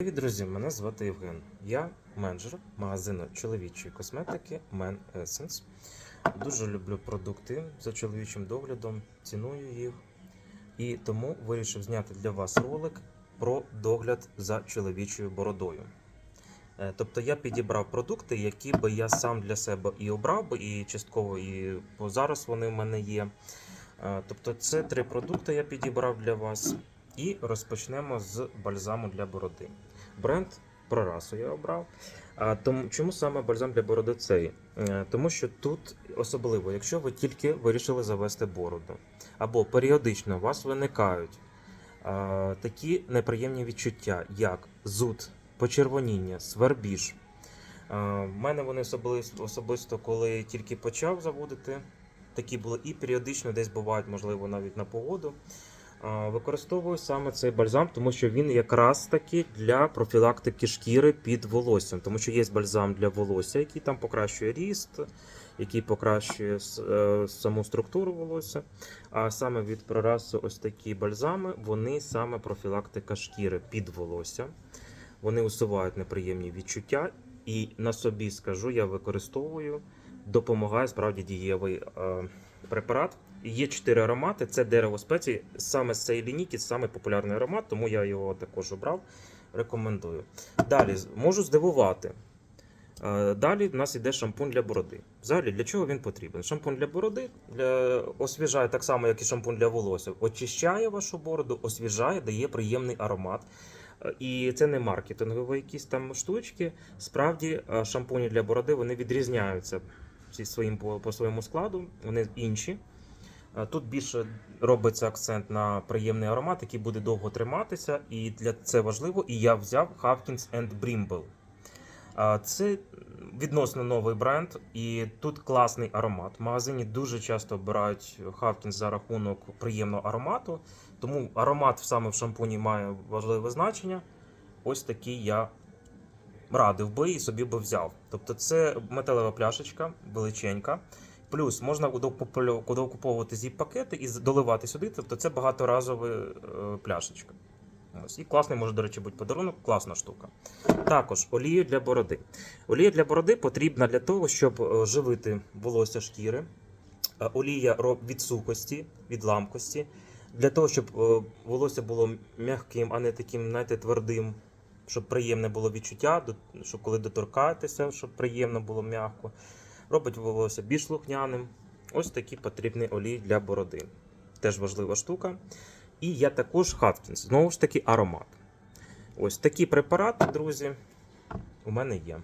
Привіт, друзі! Мене звати Євген. Я менеджер магазину чоловічої косметики Men Essence. Дуже люблю продукти за чоловічим доглядом, ціную їх. І тому вирішив зняти для вас ролик про догляд за чоловічою бородою. Е, Тобто я підібрав продукти, які би я сам для себе і обрав би, і частково і зараз вони в мене є. Е, Тобто, це три продукти я підібрав для вас. І розпочнемо з бальзаму для бороди. Бренд Прорасу я обрав. А, тому, чому саме бальзам для бороди цей? Е, Тому що тут особливо, якщо ви тільки вирішили завести бороду, або періодично у вас виникають а, такі неприємні відчуття, як зуд, почервоніння, свербіж. А, в мене вони особисто, особисто, коли тільки почав заводити, такі були і періодично десь бувають, можливо, навіть на погоду. Використовую саме цей бальзам, тому що він якраз таки для профілактики шкіри під волоссям, тому що є бальзам для волосся, який там покращує ріст, який покращує е, саму структуру волосся. А саме від прорасу ось такі бальзами, вони саме профілактика шкіри під волосся. Вони усувають неприємні відчуття, і на собі скажу, я використовую, допомагає справді дієвий е, препарат. Є чотири аромати: це дерево спеції. Саме з цієї лінійки самий популярний аромат, тому я його також обрав. Рекомендую. Далі можу здивувати. Е, Далі в нас йде шампунь для бороди. Взагалі, для чого він потрібен? Шампунь для бороди для... освіжає так само, як і шампунь для волосся. Очищає вашу бороду, освіжає, дає приємний аромат. Е, І це не маркетингові якісь там штучки. Справді, шампуні для бороди вони відрізняються зі своїм по, по своєму складу. Вони інші. Е, Тут більше робиться акцент на приємний аромат, який буде довго триматися, і для це важливо. І я взяв Hawkins and Brimble. Це відносно новий бренд, і тут класний аромат. В магазині дуже часто обирають Hawkins за рахунок приємного аромату, тому аромат саме в шампуні має важливе значення. Ось такий я радив би і собі би взяв. Тобто це металева пляшечка, величенька. Плюс можна докупову- докуповувати зіп-пакети і доливати сюди. Тобто це багаторазова е, пляшечка. Ось. І класний може, до речі, бути подарунок, класна штука. Також олія для бороди. Олія для бороди потрібна для того, щоб е, живити волосся шкіри. Е, Олія від сухості, від ламкості. Для того, щоб волосся було м'яким, а не таким, знаєте, твердим, щоб приємне було відчуття, щоб коли доторкаєтеся, щоб приємно було м'яко. Робить волосся більш слухняним. Ось такі потрібні олії для бороди. Теж важлива штука. І я також Хаткінс, знову ж таки, аромат. Ось такі препарати, друзі, у мене є.